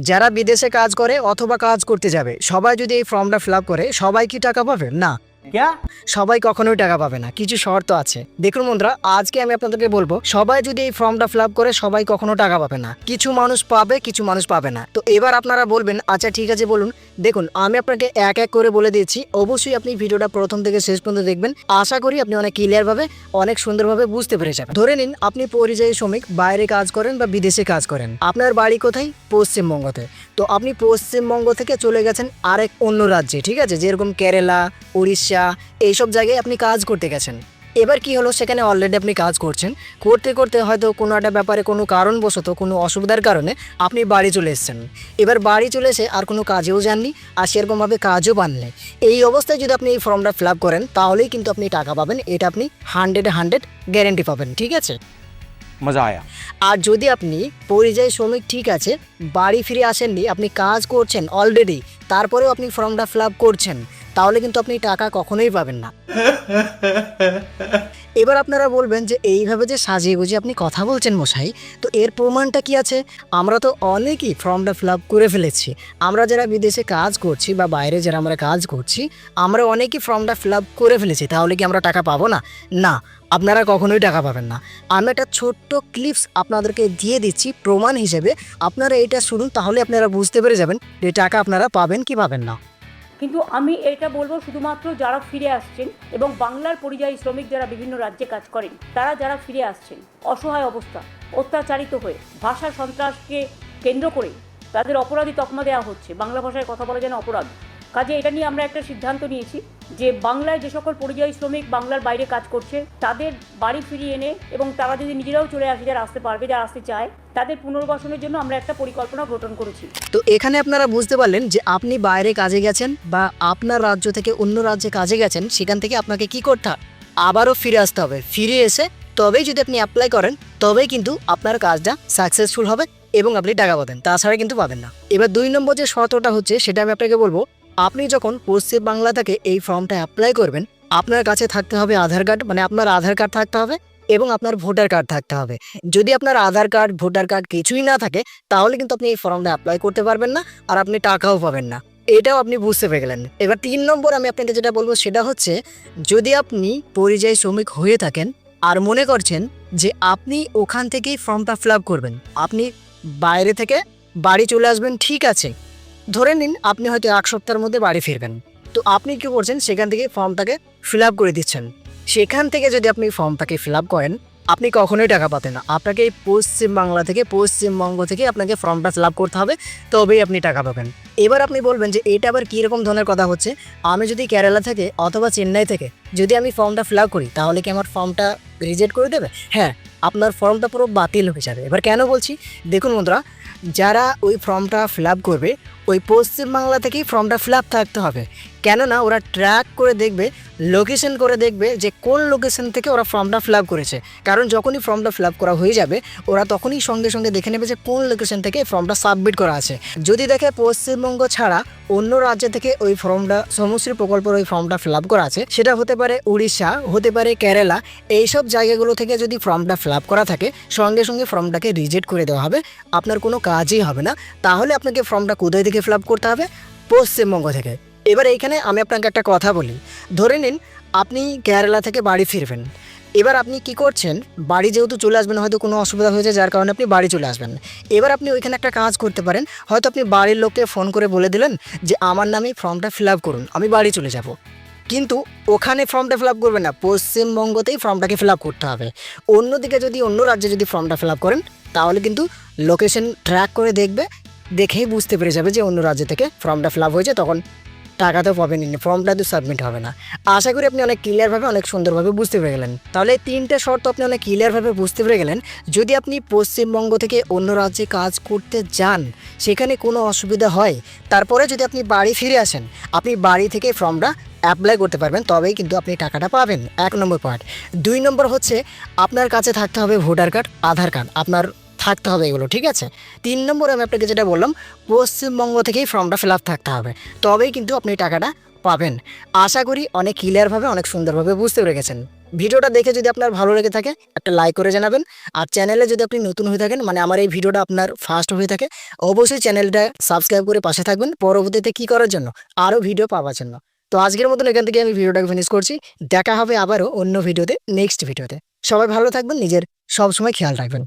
যারা বিদেশে কাজ করে অথবা কাজ করতে যাবে, সবাই যদি এই ফর্মটা ফিল করে, সবাই কি টাকা পাবে? না। সবাই কখনোই টাকা পাবে না, কিছু শর্ত আছে। দেখুন বন্ধুরা, আজকে আমি আপনাদেরকে বলব, সবাই যদি এই ফর্মটা ফিল করে, সবাই কখনো টাকা পাবে না। কিছু মানুষ পাবে, কিছু মানুষ পাবে না। তো এবার আপনারা বলবেন আচ্ছা ঠিক আছে, বলুন। দেখুন, আমি আপনাকে এক এক করে বলে দিয়েছি। অবশ্যই আপনি ভিডিওটা প্রথম থেকে শেষ পর্যন্ত দেখবেন। আশা করি আপনি অনেক ক্লিয়ারভাবে অনেক সুন্দরভাবে বুঝতে পেরে যাবেন। ধরে নিন, আপনি পরিযায়ী শ্রমিক, বাইরে কাজ করেন বা বিদেশে কাজ করেন। আপনার বাড়ি কোথায়? পশ্চিমবঙ্গতে। তো আপনি পশ্চিমবঙ্গ থেকে চলে গেছেন আরেক অন্য রাজ্যে, ঠিক আছে? যেরকম কেরালা উড়িষ্যা এইসব জায়গায় আপনি কাজ করতে গেছেন। এবার কি হলো সেখানে অলরেডি আপনি কাজ করছেন। করতে করতে হয়তো কোনো একটা ব্যাপারে কোনো কারণবশত কোনো অসুবিধার কারণে আপনি বাড়ি চলে এসছেন। এবার বাড়ি চলে এসে আর কোনো কাজেও যাননি আর সেরকমভাবে কাজও পাননি এই অবস্থায় যদি আপনি এই ফর্মটা ফিল করেন তাহলেই কিন্তু আপনি টাকা পাবেন। এটা আপনি হান্ড্রেড হান্ড্রেড গ্যারেন্টি পাবেন ঠিক আছে? মজা আয়া। আর যদি আপনি পরিযায়ী শ্রমিক ঠিক আছে বাড়ি ফিরে আসেননি আপনি কাজ করছেন অলরেডি তারপরেও আপনি ফর্মটা ফিল করছেন তাহলে কিন্তু আপনি টাকা কখনোই পাবেন না। এবার আপনারা বলবেন যে এইভাবে যে সাজিয়ে গুজিয়ে আপনি কথা বলছেন মশাই, তো এর প্রমাণটা কি আছে? আমরা তো অনেকেই ফর্মটা ফিল আপ করে ফেলেছি। আমরা যারা বিদেশে কাজ করছি বা বাইরে যারা আমরা কাজ করছি, আমরা অনেকেই ফর্মটা ফিল আপ করে ফেলেছি, তাহলে কি আমরা টাকা পাবো না? না, আপনারা কখনোই টাকা পাবেন না। আমি একটা ছোট্ট ক্লিপস আপনাদেরকে দিয়ে দিচ্ছি, প্রমাণ হিসেবে। আপনারা এটা শুনুন, তাহলে আপনারা বুঝতে পেরে যাবেন যে টাকা আপনারা পাবেন কি পাবেন না। কিন্তু আমি এটা বলব শুধুমাত্র যারা ফিরে আসছেন এবং বাংলার পরিযায়ী শ্রমিক যারা বিভিন্ন রাজ্যে কাজ করেন, তারা যারা ফিরে আসছেন, অসহায় অবস্থা, অত্যাচারিত হয়ে, ভাষা সন্ত্রাসকে কেন্দ্র করে তাদের অপরাধী তকমা দেওয়া হচ্ছে, বাংলা ভাষায় কথা বলা যেন অপরাধ। কাজে এটা নিয়ে আমরা একটা সিদ্ধান্ত নিয়েছি যে বাংলায় যে সকল পরিযায়ী শ্রমিক বাংলার বাইরে কাজ করছে, তাদের বাড়ি ফিরিয়ে এনে এবং তারা যদি নিজেরাও চলে আসে, যারা আসতে পারবে, যারা আসতে চায়, তাদের পুনর্বাসনের জন্য আমরা একটা পরিকল্পনা গঠন করেছি। তো এখানে আপনারা বুঝতে পারলেন যে আপনি বাইরে কাজে গেছেন বা আপনার রাজ্য থেকে অন্য রাজ্যে কাজে গেছেন, সেখান থেকে আপনাকে কি করতে আবারও ফিরে আসতে হবে। ফিরে এসে তবেই যদি আপনি অ্যাপ্লাই করেন, তবেই কিন্তু আপনার কাজটা সাকসেসফুল হবে এবং আপনি টাকা পাবেন। তাছাড়া কিন্তু পাবেন না। এবার দুই নম্বর যে শর্তটা হচ্ছে, সেটা আমি আপনাকে বলব আপনি যখন পশ্চিম বাংলা থেকে এই ফর্মটা অ্যাপ্লাই করবেন, আপনার কাছে থাকতে হবে আধার কার্ড মানে আপনার আধার কার্ড থাকতে হবে এবং আপনার ভোটার কার্ড থাকতে হবে। যদি আপনার আধার কার্ড ভোটার কার্ড কিছুই না থাকে, তাহলে কিন্তু আপনি এই ফর্মটা অ্যাপ্লাই করতে পারবেন না আর আপনি টাকাও পাবেন না। এটাও আপনি বুঝতে পেরে গেলেন। এবার তিন নম্বর আমি আপনাকে যেটা বলব সেটা হচ্ছে, যদি আপনি পরিযায়ী শ্রমিক হয়ে থাকেন আর মনে করছেন যে আপনি ওখান থেকেই ফর্মটা ফিল করবেন, আপনি বাইরে থেকে বাড়ি চলে আসবেন, ঠিক আছে। ধরে নিন আপনি হয়তো এক সপ্তাহের মধ্যে বাড়ি ফিরবেন। তো আপনি কি করছেন? সেখান থেকে ফর্মটাকে ফিল আপ করে দিচ্ছেন। সেখান থেকে যদি আপনি ফর্মটাকে ফিল আপ করেন, আপনি কখনোই টাকা পাতেন না। আপনাকে এই পশ্চিমবাংলা থেকে, পশ্চিমবঙ্গ থেকে আপনাকে ফর্মটা ফিল করতে হবে, তবেই আপনি টাকা পাবেন। এবার আপনি বলবেন যে এটা আবার কীরকম ধরনের কথা হচ্ছে? আমি যদি কেরালা থেকে অথবা চেন্নাই থেকে যদি আমি ফর্মটা ফিল আপ করি, তাহলে কি আমার ফর্মটা রিজেক্ট করে দেবে? হ্যাঁ আপনার ফর্মটা পুরো বাতিল হয়ে যাবে। এবার কেন বলছি? দেখুন বন্ধুরা যারা ওই ফর্মটা ফিল করবে ওই পশ্চিমবাংলা থেকেই ফর্মটা ফিল থাকতে হবে। কেননা ওরা ট্র্যাক করে দেখবে লোকেশন করে দেখবে যে কোন লোকেশন থেকে ওরা ফর্মটা ফিল করেছে। কারণ যখনই ফর্মটা ফিল করা হয়ে যাবে, ওরা তখনই সঙ্গে সঙ্গে দেখে নেবে যে কোন লোকেশন থেকে ফর্মটা সাবমিট করা আছে। যদি দেখে পশ্চিমবঙ্গ ছাড়া অন্য রাজ্য থেকে ওই ফর্মটা সমশ্রী প্রকল্পের ওই ফর্মটা ফিল করা আছে, সেটা হতে পারে উড়িষ্যা, হতে পারে কেরালা, এইসব জায়গাগুলো থেকে যদি ফর্মটা ফিল করা থাকে, সঙ্গে সঙ্গে ফর্মটাকে রিজেক্ট করে দেওয়া হবে। আপনার কোনো কাজই হবে না। তাহলে আপনাকে ফর্মটা কোথায় থেকে ফিল করতে হবে? পশ্চিমবঙ্গ থেকে। এবার এইখানে আমি আপনাকে একটা কথা বলি। ধরে নিন, আপনি কেরালা থেকে বাড়ি ফিরবেন। এবার আপনি কি করছেন? বাড়ি যেহেতু চলে আসবেন, হয়তো কোনো অসুবিধা হয়েছে, যার কারণে আপনি বাড়ি চলে আসবেন। এবার আপনি ওইখানে একটা কাজ করতে পারেন। হয়তো আপনি বাড়ির লোককে ফোন করে বলে দিলেন যে, আমার নামে ফর্মটা ফিল করুন, আমি বাড়ি চলে যাব। কিন্তু ওখানে ফর্মটা ফিল করবেন না। পশ্চিমবঙ্গতেই ফর্মটাকে ফিল করতে হবে। অন্যদিকে যদি অন্য রাজ্যে যদি ফর্মটা ফিল করেন, তাহলে কিন্তু লোকেশন ট্র্যাক করে দেখবে, দেখেই বুঝতে পেরে যাবে যে অন্য রাজ্য থেকে ফর্মটা ফিল হয়েছে, তখন টাকা তো পাবেনই ফর্মটা তো সাবমিট হবে না। আশা করি আপনি অনেক ক্লিয়ারভাবে অনেক সুন্দরভাবে বুঝতে পেরে গেলেন। তাহলে তিনটে শর্ত আপনি অনেক ক্লিয়ারভাবে বুঝতে পেরে গেলেন। যদি আপনি পশ্চিমবঙ্গ থেকে অন্য রাজ্যে কাজ করতে যান, সেখানে কোনো অসুবিধা হয়, তারপরে যদি আপনি বাড়ি ফিরে আসেন, আপনি বাড়ি থেকে ফর্মটা অ্যাপ্লাই করতে পারবেন, তবেই কিন্তু আপনি টাকাটা পাবেন। এক নম্বর পয়েন্ট দুই নম্বর হচ্ছে, আপনার কাছে থাকতে হবে ভোটার কার্ড আধার কার্ড আপনার থাকতে হবে এগুলো, ঠিক আছে? তিন নম্বরে আমি আপনাকে যেটা বললাম, পশ্চিমবঙ্গ থেকেই ফর্মটা ফিল আপ থাকতে হবে। তবেই কিন্তু আপনি টাকাটা পাবেন। আশা করি অনেক ক্লিয়ারভাবে অনেক সুন্দরভাবে বুঝতে পেরে গেছেন। ভিডিওটা দেখে যদি আপনার ভালো লেগে থাকে, একটা লাইক করে জানাবেন। আর চ্যানেলে যদি আপনি নতুন হয়ে থাকেন মানে আমার এই ভিডিওটা আপনার ফার্স্ট হয়ে থাকে, অবশ্যই চ্যানেলটা সাবস্ক্রাইব করে পাশে থাকবেন। পরবর্তীতে কি করার জন্য? আরও ভিডিও পাওয়ার জন্য। তো আজকের মতন এখান থেকে আমি ভিডিওটাকে ফিনিশ করছি। দেখা হবে আবারও অন্য ভিডিওতে নেক্সট ভিডিওতে। সবাই ভালো থাকবেন, নিজের সবসময় খেয়াল রাখবেন।